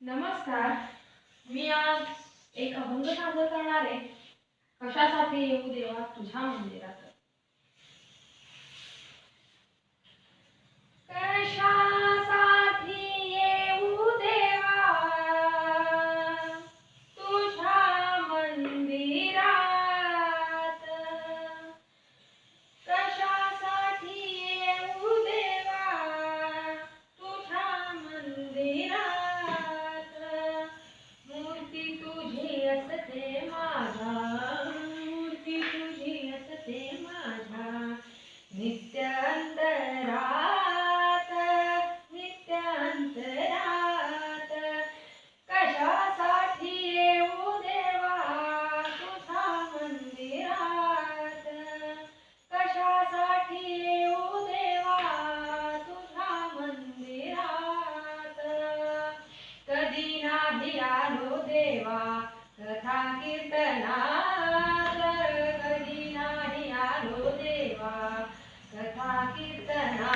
नमस्कार. मी आज एक अभंग सादर करणार आहे. कशासाठी येऊ देवा तुझ्या मंदिरात? देवा कथा कीर्तना कधी नाही आलो देवा. कथा कीर्तना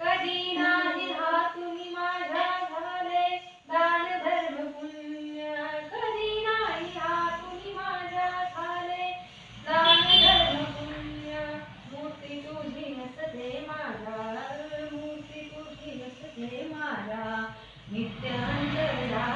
कधी नाही हा तुम्ही माझ्या झाले दान धर्म पुण्य. कधी नाही हा तुम्ही माझ्या झाले दान धर्म पुण्य. मूर्ती तुझी नसते माझा मूर्ती तुझी असते माझा नित्यांतरात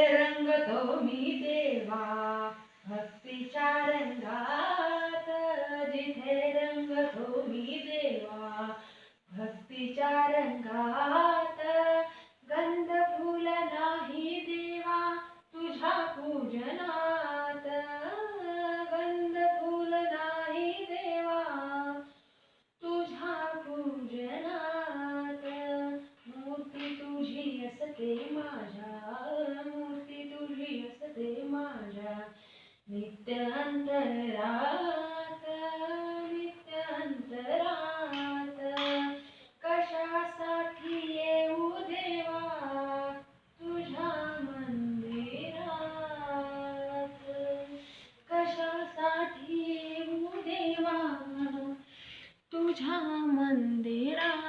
नित्य मी मी देवा भक्तीच्या रंगात जिथे रंगतो मी देवा भक्तीच्या रंगात नित्य अंतरात नित्य अंतरात कशासाठी येऊ देवा तुझ्या मंदिरात? कशासाठी येऊ देवा तुझ्या